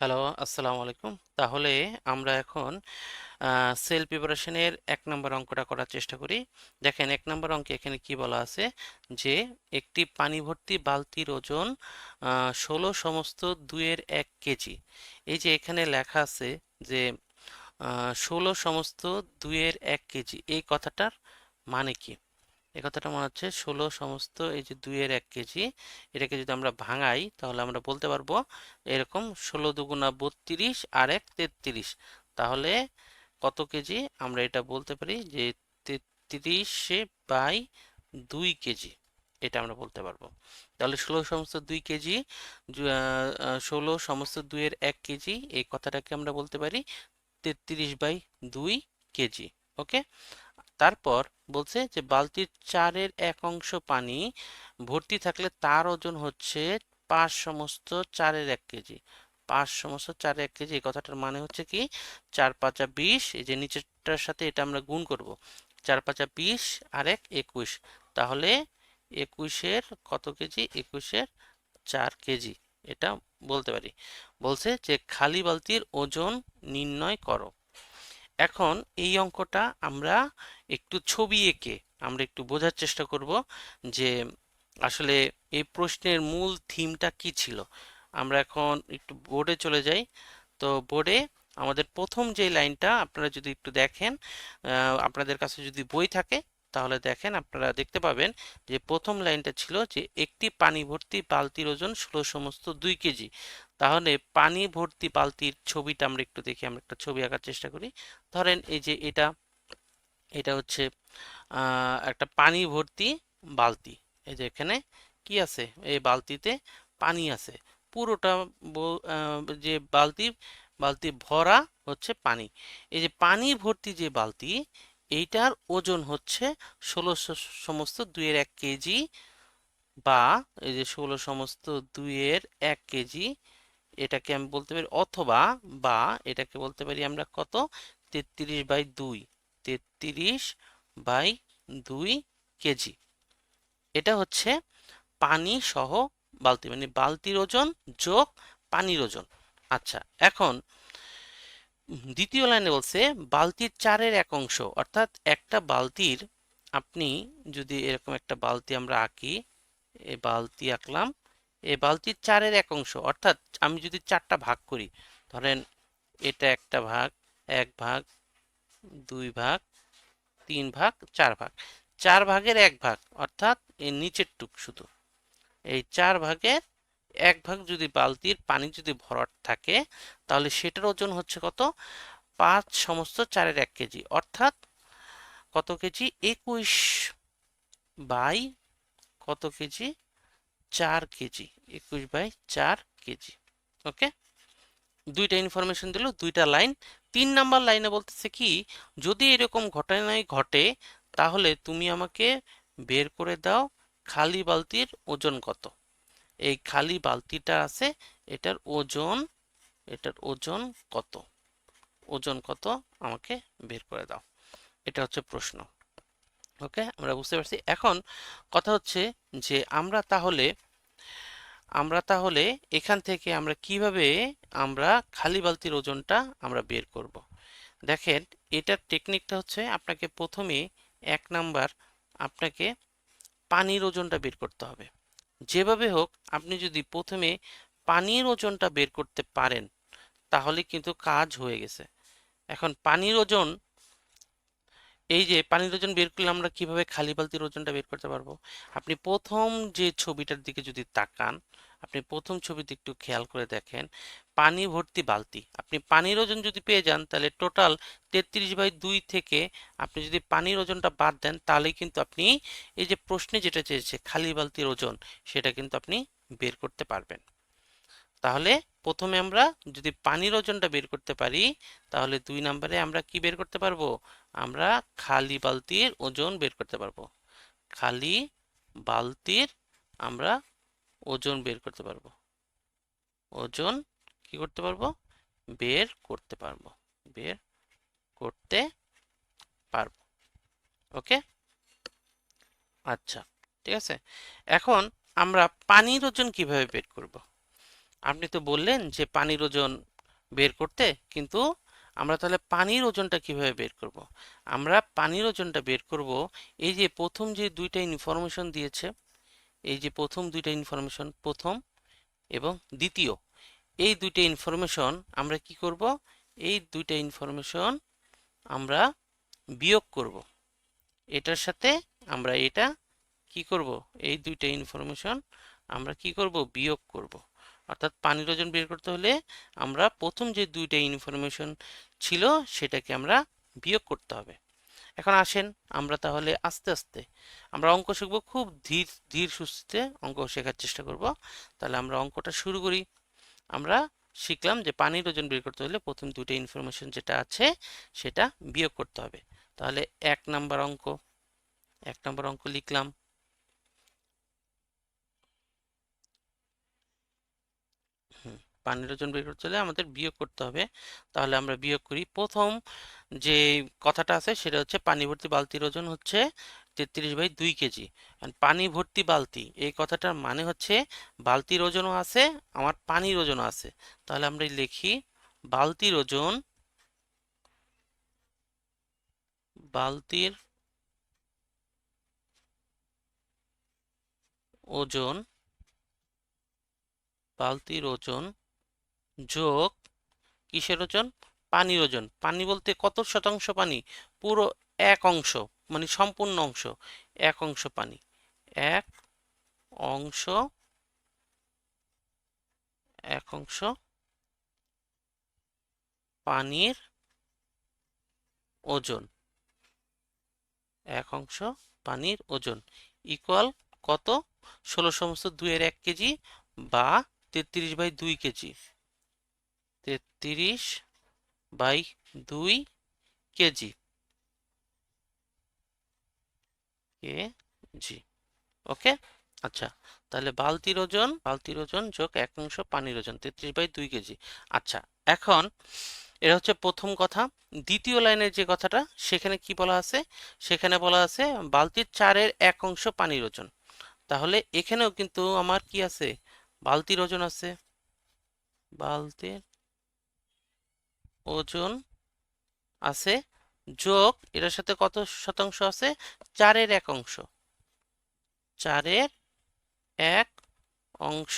Hello, আসসালামু আলাইকুম। তাহলে আমরা এখন সেল প্রিপারেশনের এক নম্বর অঙ্কটা করার চেষ্টা করি। দেখেন, এক নম্বর অঙ্কে এখানে কি বলা আছে? যে একটি পানি ভর্তি বালতির ওজন ষোলো সমস্ত দুইয়ের এক কেজি। এই যে এখানে লেখা আছে যে ষোলো সমস্ত দুইয়ের এক কেজি। এই কথাটার মানে কি? এই কথাটা মনে হচ্ছে ষোলো সমস্ত এই যে দুইয়ের এক কেজি এটাকে যদি আমরা ভাঙাই তাহলে আমরা বলতে পারব এরকম ষোলো দুগুণা বত্রিশ আর এক তেত্রিশ। তাহলে কত কেজি? আমরা এটা বলতে পারি যে তেত্রিশে বাই দুই কেজি এটা আমরা বলতে পারব। তাহলে ষোলো সমস্ত দুই কেজি ষোলো সমস্ত দুইয়ের এক কেজি এই কথাটাকে আমরা বলতে পারি তেত্রিশ বাই দুই কেজি, ওকে? তারপর বলছে যে, বালতির চারের এক অংশ পানি ভর্তি থাকলে তার ওজন হচ্ছে পাঁচ সমস্ত চারের এক কেজি। পাঁচ সমস্ত চারের এক কেজি, এই কথাটার মানে হচ্ছে কি, চার পাঁচা বিশ, এই যে নিচেরটার সাথে এটা আমরা গুণ করব। চার পাঁচা বিশ আর এক একুশ। তাহলে একুশের কত কেজি? একুশের চার কেজি। এটা বলতে পারি। বলছে যে, খালি বালতির ওজন নির্ণয় করো। এখন এই অঙ্কটা আমরা একটু ছবি এঁকে আমরা একটু বোঝার চেষ্টা করব যে আসলে এই প্রশ্নের মূল থিমটা কি ছিল। আমরা এখন একটু বোর্ডে চলে যাই। তো বোর্ডে আমাদের প্রথম যে লাইনটা আপনারা যদি একটু দেখেন আপনাদের কাছে যদি বই থাকে, তাহলে দেখেন আপনারা দেখতে পাবেন যে প্রথম লাইনটা ছিল যে একটি পানি ভর্তি বালতির ওজন ষোলো সমস্ত দুই কেজি। তাহলে পানি ভর্তি বালতির ছবিটা আমরা একটু দেখি, আমরা একটা ছবি আঁকার চেষ্টা করি। ধরেন এই যে এটা এটা হচ্ছে একটা পানি ভর্তি বালতি। এই যে এখানে কি আছে? এই বালতিতে পানি আছে। পুরোটা যে বালতি বালতি ভরা হচ্ছে পানি। এই যে পানি ভর্তি যে বালতি, এইটার ওজন হচ্ছে ষোলোশো সমস্ত দুইয়ের এক কেজি বা এই যে ষোলো সমস্ত দুইয়ের এক কেজি এটাকে আমি বলতে পারি অথবা বা এটাকে বলতে পারি আমরা কত? তেত্রিশ বাই দুই। তেত্রিশ বাই দুই কেজি। এটা হচ্ছে পানি সহ বালতি মানে বালতির ওজন যোগ পানির ওজন। আচ্ছা এখন দ্বিতীয় লাইনে বলছে বালতির চারের এক অংশ, অর্থাৎ একটা বালতির, আপনি যদি এরকম একটা বালতি আমরা আঁকি, এ বালতি আঁকলাম এ বালতির চারের এক অংশ, অর্থাৎ আমি যদি চারটা ভাগ করি, ধরেন এটা একটা ভাগ, এক ভাগ, দুই ভাগ, তিন ভাগ, চার ভাগ। চার ভাগের এক ভাগ, অর্থাৎ এই নিচের টুক শুধু। এই চার ভাগের এক ভাগ যদি বালতির পানি যদি ভরাট থাকে, তাহলে সেটার ওজন হচ্ছে কত? পাঁচ সমস্ত চারের এক কেজি, অর্থাৎ কত কেজি? একুশ বাই কত কেজি? চার কেজি, একুশ বাই চার কেজি ওকে দুইটা ইনফরমেশন দিল, দুইটা লাইন তিন নাম্বার লাইনে বলতেছে কি, যদি এরকম ঘটনায় ঘটে, তাহলে তুমি আমাকে বের করে দাও খালি বালতির ওজন কত? এই খালি বালতিটা আছে, এটার ওজন এটার ওজন কত? ওজন কত? আমাকে বের করে দাও। এটা হচ্ছে প্রশ্ন। ওকে? আমরা বুঝতে পারছি। এখন কথা হচ্ছে যে আমরা তাহলে আমরা তাহলে এখান থেকে আমরা কীভাবে আমরা খালি বালতির ওজনটা আমরা বের করব? দেখেন, এটার টেকনিকটা হচ্ছে আপনাকে প্রথমে এক নাম্বার আপনাকে পানির ওজনটা বের করতে হবে। যেভাবে হোক, আপনি যদি প্রথমে পানির ওজনটা বের করতে পারেন, তাহলে কিন্তু কাজ হয়ে গেছে। এখন পানির ওজন এই যে পানির ওজন বের করলে আমরা কীভাবে খালি বালতির ওজনটা বের করতে পারব? আপনি প্রথম যে ছবিটার দিকে যদি তাকান, আপনি প্রথম ছবিতে একটু খেয়াল করে দেখেন, পানি ভর্তি বালতি। আপনি পানির ওজন যদি পেয়ে যান, তাহলে টোটাল তেত্রিশ বাই দুই থেকে আপনি যদি পানির ওজনটা বাদ দেন তাহলে কিন্তু আপনি এই যে প্রশ্নে যেটা চেয়েছে, খালি বালতির ওজন, সেটা কিন্তু আপনি বের করতে পারবেন। তাহলে প্রথমে আমরা যদি পানির ওজনটা বের করতে পারি, তাহলে দুই নম্বরে আমরা কি বের করতে পারব? আমরা খালি বালতির ওজন বের করতে পারব। খালি বালতির আমরা ওজন বের করতে পারব। ওজন কি করতে পারব? বের করতে পারব। বের করতে পারব। ওকে? আচ্ছা ঠিক আছে? এখন আমরা পানির ওজন কীভাবে বের করব? আপনি তো বললেন যে পানির ওজন বের করতে, কিন্তু আমরা তাহলে পানির ওজনটা কীভাবে বের করব? আমরা পানির ওজনটা বের করব, এই যে প্রথম যে দুইটা ইনফরমেশন দিয়েছে, এই যে প্রথম দুইটা ইনফরমেশন প্রথম এবং দ্বিতীয়, এই দুইটা ইনফরমেশন আমরা কি করব? এই দুইটা ইনফরমেশন আমরা বিয়োগ করব। এটার সাথে আমরা এটা কি করব? এই দুইটা ইনফরমেশন আমরা কি করব? বিয়োগ করব। অর্থাৎ পানির ওজন বের করতে হলে আমরা প্রথম যে দুইটা ইনফরমেশন ছিল সেটাকে আমরা বিয়োগ করতে হবে। এখন আসেন আমরা তাহলে আস্তে আস্তে আমরা অঙ্ক শিখব, খুব ধীর ধীর সুস্থিতে অঙ্ক শেখার চেষ্টা করব। তাহলে আমরা অঙ্কটা শুরু করি। আমরা শিখলাম যে পানির ওজন বের করতে হলে প্রথম দুটো ইনফরমেশন যেটা আছে সেটা বিয়োগ করতে হবে। তাহলে এক নাম্বার অঙ্ক, এক নম্বর অঙ্ক লিখলাম। পানির ওজন বের করতে হলে আমাদের বিয়োগ করতে হবে। তাহলে আমরা বিয়োগ করি। প্রথম যে কথাটা আছে সেটা হচ্ছে পানি ভর্তি বালতির ওজন হচ্ছে তেত্রিশ বাই দুই কেজি। পানি ভর্তি বালতি, এই কথাটার মানে হচ্ছে বালতির ওজনও আছে, আমার পানির ওজনও আছে। তাহলে আমরা লিখি, বালতির ওজন বালতির ওজন বালতির ওজন যোগ কিসের ওজন? পানির ওজন। পানি বলতে কত শতাংশ পানি? পুরো এক অংশ মানে সম্পূর্ণ অংশ, এক অংশ পানি। এক অংশ এক অংশ পানির ওজন। এক অংশ পানির ওজন ইকুয়াল কত? ষোলো সমস্ত দুইয়ের এক কেজি বা তেত্রিশ বাই দুই কেজি। তেত্রিশ বাই দুই কেজি। কেজি। ওকে? আচ্ছা তাহলে বালতির ওজন বালতির ওজন যোগ এক অংশ পানির ওজন, তেত্রিশ বাই দুই কেজি। আচ্ছা এখন এটা হচ্ছে প্রথম কথা। দ্বিতীয় লাইনের যে কথাটা, সেখানে কি বলা আছে? সেখানে বলা আছে বালতির চারের এক অংশ পানির ওজন। তাহলে এখানেও কিন্তু আমার কি আছে? বালতির ওজন আছে। বালতির ওজন আছে, যোগ এটার সাথে কত শতাংশ আছে? চারের এক অংশ। চারের এক অংশ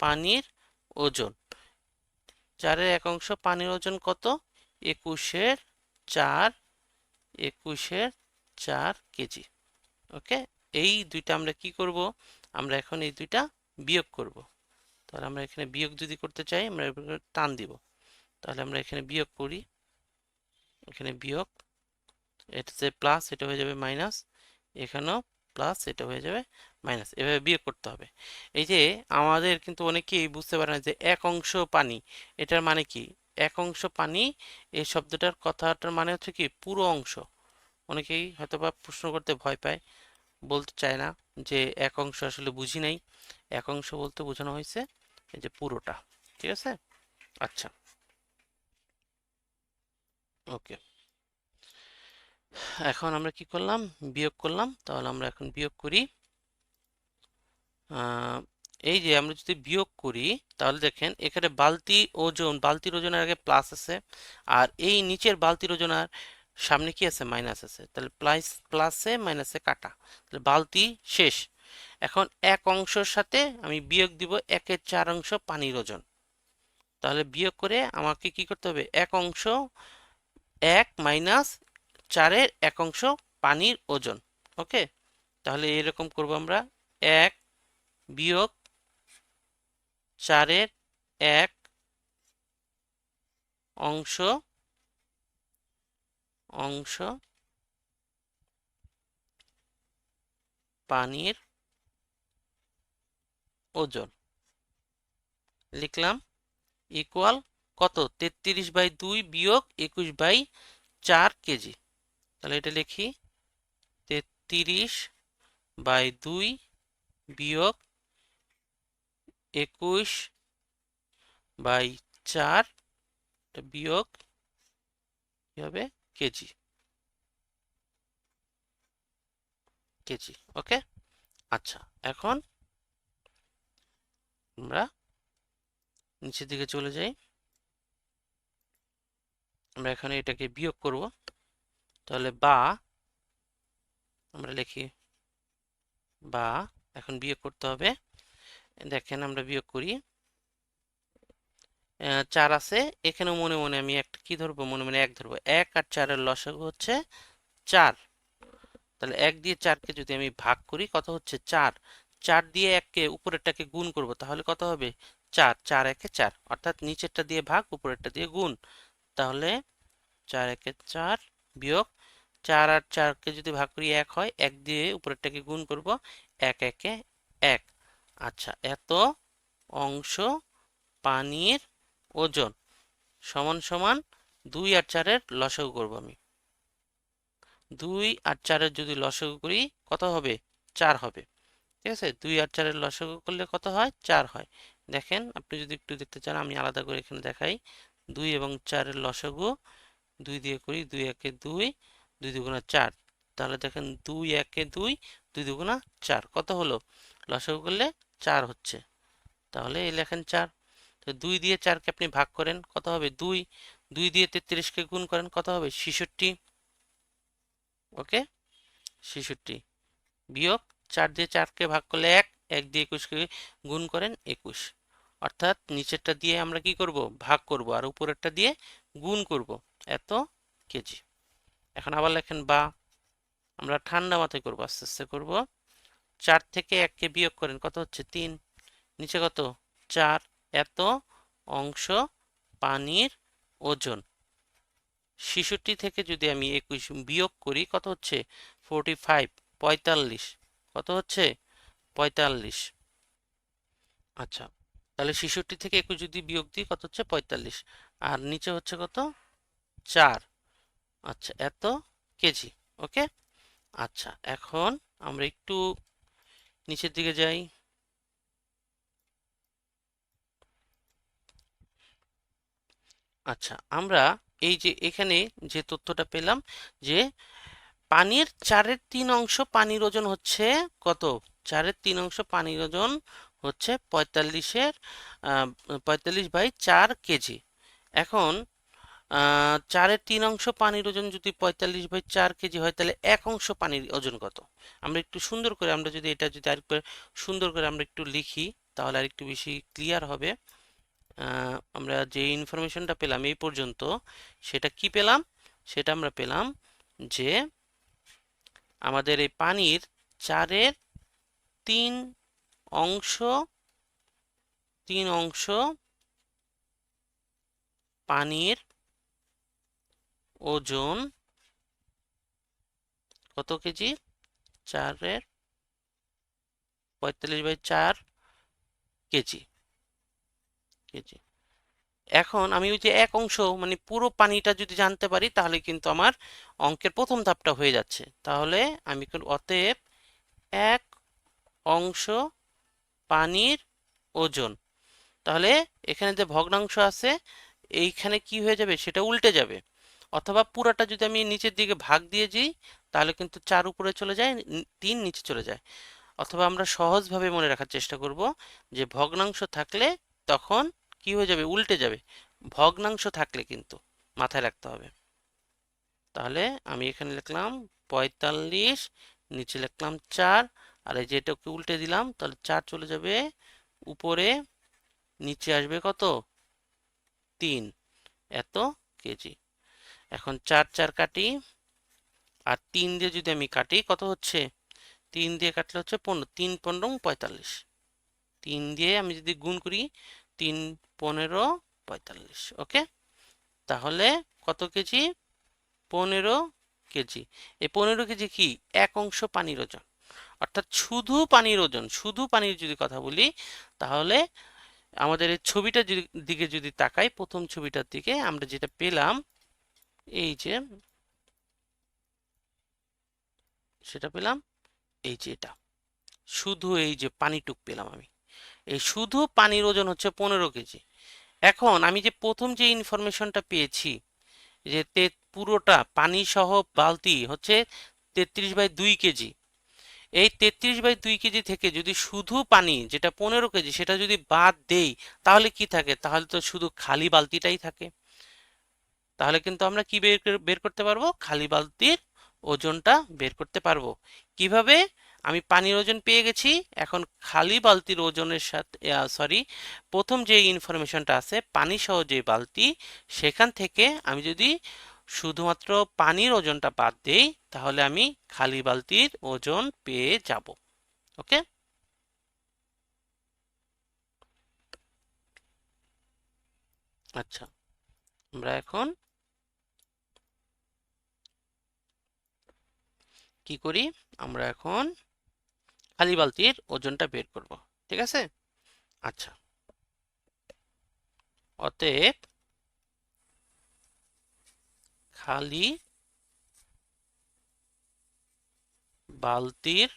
পানির ওজন। চারের এক অংশ পানির ওজন কত? একুশের চার একুশের চার কেজি। ওকে? এই দুইটা আমরা কি করব? আমরা এখন এই দুইটা বিয়োগ করব। তাহলে আমরা এখানে বিয়োগ যদি করতে চাই, আমরা টান দিব। তাহলে আমরা এখানে বিয়োগ করি। এখানে বিয়োগ, এটা যে প্লাস এটা হয়ে যাবে মাইনাস এখানেও প্লাস এটা হয়ে যাবে মাইনাস এভাবে বিয়োগ করতে হবে। এই যে আমাদের কিন্তু অনেকেই বুঝতে পারে না যে এক অংশ পানি, এটার মানে কি? এক অংশ পানি, এই শব্দটার কথাটার মানে হচ্ছে কি? পুরো অংশ। অনেকেই হয়তো বা প্রশ্ন করতে ভয় পায়, বলতে চায় না যে এক অংশ আসলে বুঝি নাই। এক অংশ বলতে বোঝানো হয়েছে, এই যে পুরোটা। ঠিক আছে? আচ্ছা। ওকে। এখন আমরা কি করলাম? বিয়োগ করলাম। তাহলে আমরা এখন বিয়োগ করি। এই যে আমরা যদি বিয়োগ করি, তাহলে দেখেন এখানে বালতি ওজন, বালতির ওজনের আগে প্লাস আছে। আর এই নিচের বালতির ওজনের সামনে কি আছে? মাইনাস আছে। তাহলে প্লাস প্লাসে মাইনাসে কাটা। তাহলে বালতি শেষ। এখন এক অংশের সাথে আমি বিয়োগ দিব একের চার অংশ পানির ওজন। তাহলে বিয়োগ করে আমাকে কি করতে হবে? এক অংশ এক মাইনাস চারের এক অংশ পানির ওজন, ওকে? তাহলে এরকম করব আমরা, এক বিয়োগ চারের এক অংশ অংশ পানির ওজন। লিখলাম ইকুয়াল কত? তেত্রিশ বাই দুই বিয়োগ একুশ বাই চার কেজি। তাহলে এটা লিখি, তেত্রিশ বাই দুই বিয়োগ একুশ বাই চার বিয়োগ কি হবে? কেজি। KG, okay? আচ্ছা এখন আমরা নিচের দিকে চলে যাই। আমরা এখানে এটাকে বিয়োগ করব। তাহলে বা, আমরা লিখি বা, এখন বিয়োগ করতে হবে। দেখেন আমরা বিয়োগ করি। চার আছে। এখানেও মনে মনে আমি একটা কি ধরবো? মনে মনে এক ধরবো। এক আর চারের লসাগু হচ্ছে চার। তাহলে এক দিয়ে চারকে যদি আমি ভাগ করি, কত হচ্ছে চার? চার দিয়ে এককে উপরেরটাকে গুণ করব, তাহলে কত হবে? চার। চার একে চার। অর্থাৎ নিচেরটা দিয়ে ভাগ, উপরেরটা দিয়ে গুণ। তাহলে চার একে চার বিয়োগ চার আর চারকে যদি ভাগ করি এক হয়, এক দিয়ে উপরেরটাকে গুণ করব, এক একে এক। আচ্ছা এত অংশ পানির ওজন সমান সমান দুই আর চারের লসাগু করব আমি। দুই আর চারের যদি লসাগু করি, কত হবে? চার হবে। ঠিক আছে? দুই আর চারের লসাগু করলে কত হয়? চার হয়। দেখেন, আপনি যদি একটু দেখতে চান, আমি আলাদা করে এখানে দেখাই। দুই এবং চারের লসাগু দুই দিয়ে করি দুই একে দুই দুই দুগুণা চার। তাহলে দেখেন দুই একে দুই দুই দুগুণা চার। কত হলো? লসাগু করলে চার হচ্ছে। তাহলে এই লেখেন চার। তো দুই দিয়ে চারকে আপনি ভাগ করেন, কত হবে? দুই। দুই দিয়ে তেত্রিশকে গুণ করেন, কত হবে? ছেষট্টি। ওকে? ছেষট্টি। বিয়োগ চার দিয়ে চারকে ভাগ করলে এক এক দিয়ে একুশকে গুণ করেন, একুশ। অর্থাৎ নিচেরটা দিয়ে আমরা কি করব? ভাগ করব আর উপরেরটা দিয়ে গুণ করব। এত কেজি। এখন আবার লেখেন বা। আমরা ঠান্ডা মাথায় করব, আস্তে আস্তে করব। চার থেকে এককে বিয়োগ করেন, কত হচ্ছে? তিন। নিচে কত? চার। এত অংশ পানির ওজন। শিশুটি থেকে যদি আমি একুশ বিয়োগ করি, কত হচ্ছে? ফোরটি ফাইভ পঁয়তাল্লিশ। কত হচ্ছে? পঁয়তাল্লিশ। আচ্ছা। তাহলে ছেষট্টি থেকে একুশ যদি বিয়োগ দিই, কত হচ্ছে? পঁয়তাল্লিশ। আর নিচে হচ্ছে কত? চার। আচ্ছা এত কেজি, ওকে? আচ্ছা এখন আমরা একটু নিচের দিকে যাই। আচ্ছা আমরা এই যে এখানে যে তথ্যটা পেলাম যে পানির চারের তিন অংশ পানির ওজন হচ্ছে কত? চারের তিন অংশ পানির ওজন হচ্ছে পঁয়তাল্লিশের পঁয়তাল্লিশ বাই চার কেজি। এখন চারের তিন অংশ পানির ওজন যদি পঁয়তাল্লিশ বাই চার কেজি হয়, তাহলে এক অংশ পানির ওজন কত? আমরা একটু সুন্দর করে, আমরা যদি এটা যদি আরেকটু সুন্দর করে আমরা একটু লিখি, তাহলে আর একটু বেশি ক্লিয়ার হবে। আমরা যে ইনফরমেশনটা পেলাম এই পর্যন্ত, সেটা কি পেলাম? সেটা আমরা পেলাম যে আমাদের এই পানির চারের তিন অংশ, তিন অংশ, পানির ওজন কত কেজি? চারের পঁয়তাল্লিশ বাই চার কেজি। কেজি। এখন আমি ওই যে এক অংশ মানে পুরো পানিটা যদি জানতে পারি, তাহলে কিন্তু আমার অঙ্কের প্রথম ধাপটা হয়ে যাচ্ছে। তাহলে আমি অতএব এক অংশ পানির ওজন। তাহলে এখানে যে ভগ্নাংশ আছে, এইখানে কি হয়ে যাবে? সেটা উল্টে যাবে। অথবা পুরাটা যদি আমি নিচের দিকে ভাগ দিয়ে যাই তাহলে কিন্তু চার উপরে চলে যায়, তিন নিচে চলে যায়। অথবা আমরা সহজভাবে মনে রাখার চেষ্টা করব যে ভগ্নাংশ থাকলে তখন কি হয়ে যাবে? উল্টে যাবে। ভগ্নাংশ থাকলে কিন্তু মাথায় রাখতে হবে। তাহলে আমি এখানে লিখলাম পঁয়তাল্লিশ, নিচে লিখলাম চার আর এই যেটাকে উল্টে দিলাম, তাহলে চার চলে যাবে, উপরে নিচে আসবে কত? তিন। এত কেজি। এখন চার চার কাটি, আর তিন দিয়ে যদি আমি কাটি, কত হচ্ছে? তিন দিয়ে কাটলে হচ্ছে পনেরো, তিন পনেরো পঁয়তাল্লিশ। তিন দিয়ে আমি যদি গুণ করি, তিন পনেরো পঁয়তাল্লিশ, ওকে? তাহলে কত কেজি? পনেরো কেজি। এই পনেরো কেজি কি? এক অংশ পানির ওজন। অর্থাৎ শুধু পানির ওজন, শুধু পানির যদি কথা বলি, তাহলে আমাদের এই ছবিটার যদি, দিকে যদি তাকাই, প্রথম ছবিটার দিকে আমরা যেটা পেলাম, এই যে, সেটা পেলাম, এই যে এটা। শুধু এই যে পানিটুক পেলাম আমি। এই শুধু পানির ওজন হচ্ছে পনেরো কেজি। এখন আমি যে প্রথম যে ইনফরমেশনটা পেয়েছি, যে তে, পুরোটা পানি সহ বালতি হচ্ছে তেত্রিশ বাই দুই কেজি এই তেত্রিশ বাই দুই কেজি থেকে যদি শুধু পানি, যেটা পনেরো কেজি, সেটা যদি বাদ দেই, তাহলে কি থাকে? তাহলে তো শুধু খালি বালতিটাই থাকে। তাহলে কিন্তু আমরা কি বের বের করতে পারব? খালি বালতির ওজনটা বের করতে পারব। কীভাবে? আমি পানির ওজন পেয়ে গেছি। এখন খালি বালতির ওজনের সাথে সরি প্রথম যে ইনফরমেশনটা আছে, পানি সহ যে বালতি, সেখান থেকে আমি যদি শুধুমাত্র পানির ওজনটা বাদ দেই, তাহলে আমি খালি বালতির ওজন পেয়ে যাব, ওকে? আচ্ছা আমরা এখন কি করি? আমরা এখন খালি বালতির ওজনটা বের করব, ঠিক আছে? আচ্ছা অতএব খালি বালতির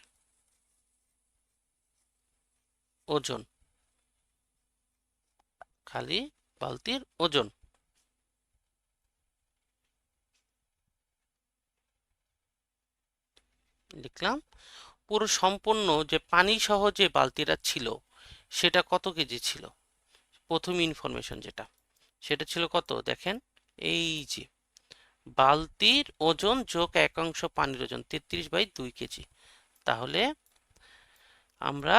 ওজন, খালি বালতির ওজন। লিখলাম, পুরো সম্পূর্ণ যে পানি সহ যে বালতিটা ছিল, সেটা কত কেজি ছিল? প্রথম ইনফরমেশন যেটা, সেটা ছিল কত? দেখেন, এই যে। বালতির ওজন যোগ একাংশ পানির ওজন, তেত্রিশ বাই দুই কেজি। তাহলে আমরা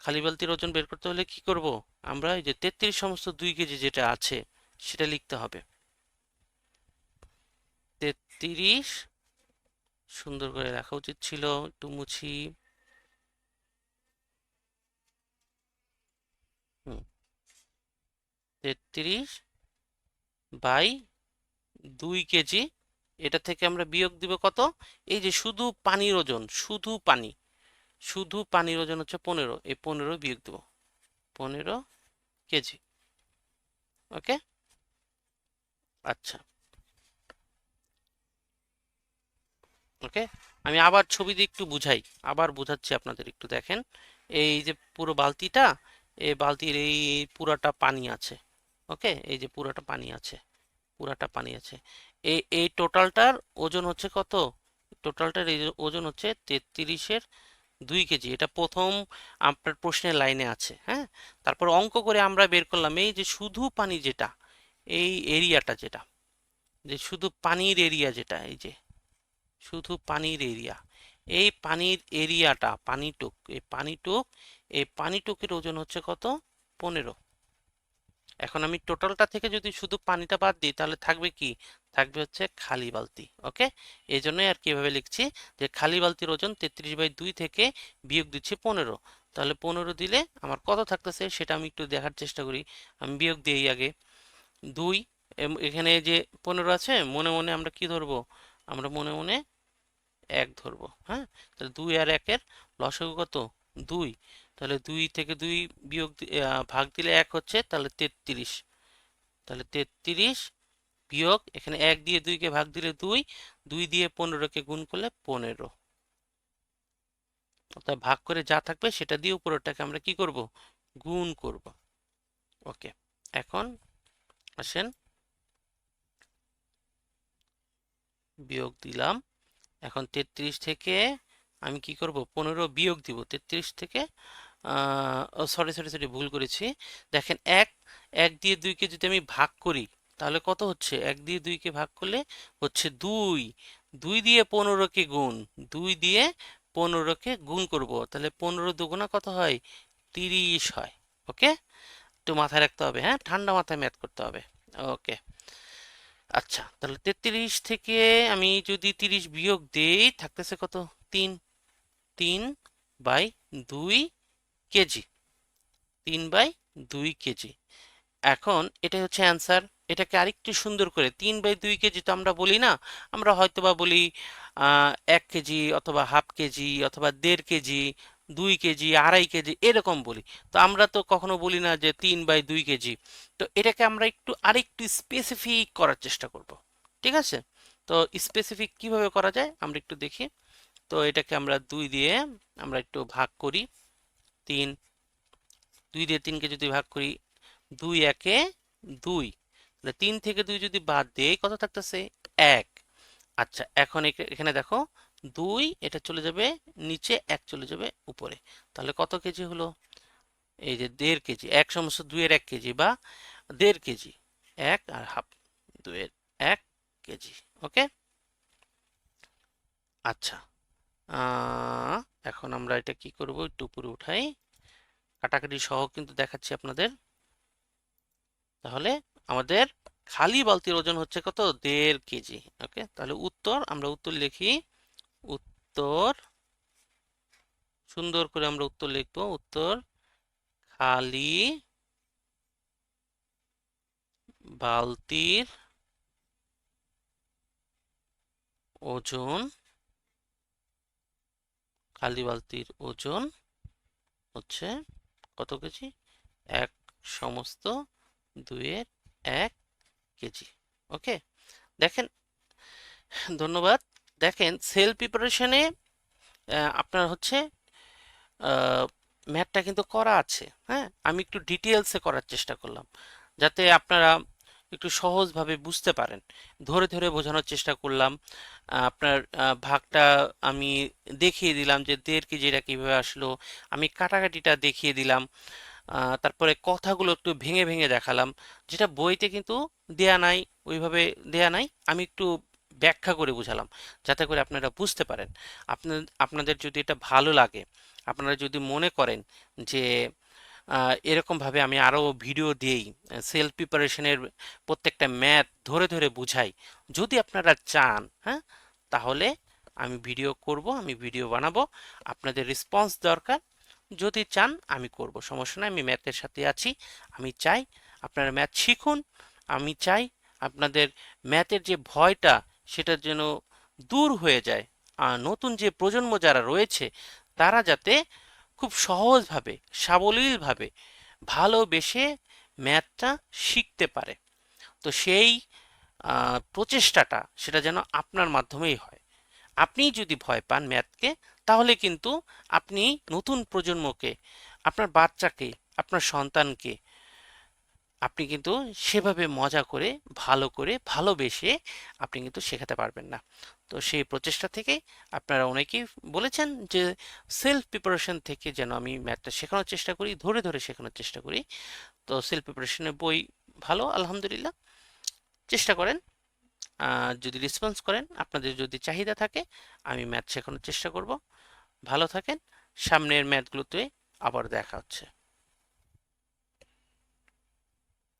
খালি বালতির ওজন বের করতে হলে কি করব? আমরা এই যে তেত্রিশ সমস্ত দুই কেজি যেটা আছে, সেটা লিখতে হবে। তেত্রিশ, সুন্দর করে রাখা উচিত ছিল, একটু মুছি। তেত্রিশ বাই দুই কেজি, এটা থেকে আমরা বিয়োগ দিব কত? এই যে শুধু পানির ওজন, শুধু পানি, শুধু পানির ওজন হচ্ছে পনেরো, এই পনেরো বিয়োগ দেব, পনেরো কেজি, ওকে? আচ্ছা ওকে? আমি আবার ছবি দিয়ে একটু বুঝাই, আবার বুঝাচ্ছি আপনাদের একটু দেখেন, এই যে পুরো বালতিটা, এই বালতির এই পুরাটা পানি আছে, ওকে? এই যে পুরাটা পানি আছে পুরাটা পানি আছে। এই এই টোটালটার ওজন হচ্ছে কত? টোটালটার ওজন হচ্ছে তেত্রিশের দুই কেজি। এটা প্রথম আপনার প্রশ্নের লাইনে আছে হ্যাঁ? তারপর অঙ্ক করে আমরা বের করলাম এই যে শুধু পানি যেটা, এই এরিয়াটা যেটা, যে শুধু পানির এরিয়া যেটা, এই যে শুধু পানির এরিয়া, এই পানির এরিয়াটা, পানিটুক, এই পানিটুক, এই পানিটুকের ওজন হচ্ছে কত? পনেরো। এখন আমি টোটালটা থেকে যদি শুধু পানিটা বাদ দিই, তাহলে থাকবে কি? থাকবে হচ্ছে খালি বালতি, ওকে? এই জন্যই আর কীভাবে লিখছি যে খালি বালতির ওজন তেত্রিশ বাই দুই থেকে বিয়োগ দিচ্ছি পনেরো। তাহলে পনেরো দিলে আমার কত থাকতেছে সেটা আমি একটু দেখার চেষ্টা করি। আমি বিয়োগ দিই আগে দুই এখানে যে পনেরো আছে, মনে মনে আমরা কি ধরবো? আমরা মনে মনে এক ধরবো হ্যাঁ? তাহলে দুই আর একের লসাগু কত? দুই। তাহলে দুই থেকে দুই বিয়োগ ভাগ দিলে এক হচ্ছে, তাহলে তেত্রিশ। তাহলে তেত্রিশ বিয়োগ, এখানে এক দিয়ে দুইকে ভাগ দিলে দুই দুই দিয়ে পনেরোকে গুণ করলে পনেরো। অর্থাৎ ভাগ করে যা থাকবে সেটা দিয়ে উপরেরটাকে আমরা কি করব? গুণ করব। ওকে এখন আসেন। বিয়োগ দিলাম। এখন তেত্রিশ থেকে আমি কি করব? পনেরো বিয়োগ দিব। তেত্রিশ থেকে সরি সরি সরি ভুল করেছি। দেখেন এক এক দিয়ে দুইকে যদি আমি ভাগ করি, তাহলে কত হচ্ছে? এক দিয়ে দুইকে ভাগ করলে হচ্ছে দুই। দুই দিয়ে পনেরোকে গুণ, দুই দিয়ে পনেরোকে গুণ করব। তাহলে পনেরো দুগুণা কত হয়? তিরিশ হয় ওকে একটু মাথায় রাখতে হবে হ্যাঁ? ঠান্ডা মাথায় ম্যাথ করতে হবে ওকে আচ্ছা তাহলে তেত্রিশ থেকে আমি যদি তিরিশ বিয়োগ দেই, থাকতেছে কত? তিন তিন বাই দুই কেজি। তিন বাই দুই কেজি। এখন এটা হচ্ছে অ্যান্সার। এটাকে আরেকটু সুন্দর করে তিন বাই দুই কেজি তো আমরা বলি না, আমরা হয়তো বা বলি এক কেজি অথবা হাফ কেজি অথবা দেড় কেজি, দুই কেজি, আড়াই কেজি, এরকম বলি। তো আমরা তো কখনো বলি না যে তিন বাই দুই কেজি। তো এটাকে আমরা একটু আরেকটু স্পেসিফিক করার চেষ্টা করব। ঠিক আছে? তো স্পেসিফিক কীভাবে করা যায়? আমরা একটু দেখি। তো এটাকে আমরা দুই দিয়ে আমরা একটু ভাগ করি। তিন। দুই দিয়ে তিনকে যদি ভাগ করি, দুই একে দুই। তিন থেকে দুই যদি বাদ দেই, কত থাকতেছে? এক। আচ্ছা এখন এখানে দেখো, দুই, এটা চলে যাবে নিচে, এক চলে যাবে উপরে। তাহলে কত কেজি হলো? এই যে দেড় কেজি। এক সমস্ত দুইয়ের এক কেজি বা দেড় কেজি। এক আর হাফ, দুইয়ের এক কেজি, ওকে? আচ্ছা। এখন আমরা এটা কি করব? একটু উপরে উঠাই। কাটাকাটি সহ কিন্তু দেখাচ্ছি আপনাদের। তাহলে আমাদের খালি বালতির ওজন হচ্ছে কত? দেড় কেজি, ওকে? তাহলে উত্তর, আমরা উত্তর লিখি। উত্তর, সুন্দর করে আমরা উত্তর লিখব। উত্তর, খালি বালতির ওজন খালি বালতির ওজন হচ্ছে কত কেজি? এক সমস্ত দুইয়ের এক কেজি। ওকে? দেখেন, ধন্যবাদ। দেখেন, সেল প্রিপারেশনে আপনার হচ্ছে ম্যাথটা কিন্তু করা আছে। হ্যাঁ? আমি একটু ডিটেলসে করার চেষ্টা করলাম, যাতে আপনারা একটু সহজভাবে বুঝতে পারেন। ধরে ধরে বোঝানোর চেষ্টা করলাম। আপনার ভাগটা আমি দেখিয়ে দিলাম যে দেড় কেজিটা কীভাবে আসলো। আমি কাটাকাটিটা দেখিয়ে দিলাম। তারপরে কথাগুলো একটু ভেঙে ভেঙে দেখালাম। যেটা বইতে কিন্তু দেয়া নাই, ওইভাবে দেয়া নাই। আমি একটু ব্যাখ্যা করে বুঝালাম, যাতে করে আপনারা বুঝতে পারেন। আপনার, আপনাদের যদি এটা ভালো লাগে, আপনারা যদি মনে করেন যে এরকমভাবে আমি আরও ভিডিও দিই সেলফ প্রিপারেশনের প্রত্যেকটা ম্যাথ ধরে ধরে বুঝাই। যদি আপনারা চান হ্যাঁ তাহলে আমি ভিডিও করব, আমি ভিডিও বানাবো, আপনাদের রেসপন্স দরকার। যদি চান, আমি করব, সমস্যা নাই, আমি ম্যাথের সাথে আছি, আমি চাই আপনারা ম্যাথ শিখুন, আমি চাই আপনাদের ম্যাথের যে ভয়টা, সেটা যেন দূর হয়ে যায়। আর নতুন যে প্রজন্ম যারা রয়েছে, তারা যাতে খুব সহজভাবে, সাবলীলভাবে ভালোবেসে ম্যাথটা শিখতে পারে। তো সেই প্রচেষ্টাটা সেটা যেন আপনার মাধ্যমেই হয়। আপনি যদি ভয় পান ম্যাথকে, তাহলে কিন্তু আপনি নতুন প্রজন্মকে, আপনার বাচ্চাকে, আপনার সন্তানকে আপনি কিন্তু সেভাবে মজা করে, ভালো করে, ভালোবেসে আপনি কিন্তু শেখাতে পারবেন না। তো সেই প্রচেষ্টা থেকে আপনারা অনেকেই বলেছেন যে সেলফ প্রিপারেশন থেকে যেন আমি ম্যাথটা শেখানোর চেষ্টা করি, ধরে ধরে শেখানোর চেষ্টা করি। তো সেলফ প্রিপারেশনের বই ভালো, আলহামদুলিল্লাহ। চেষ্টা করেন। যদি রেসপন্স করেন, আপনাদের যদি চাহিদা থাকে, আমি ম্যাথ শেখানোর চেষ্টা করব। ভালো থাকেন। সামনের ম্যাথগুলোতে আবার দেখা হচ্ছে।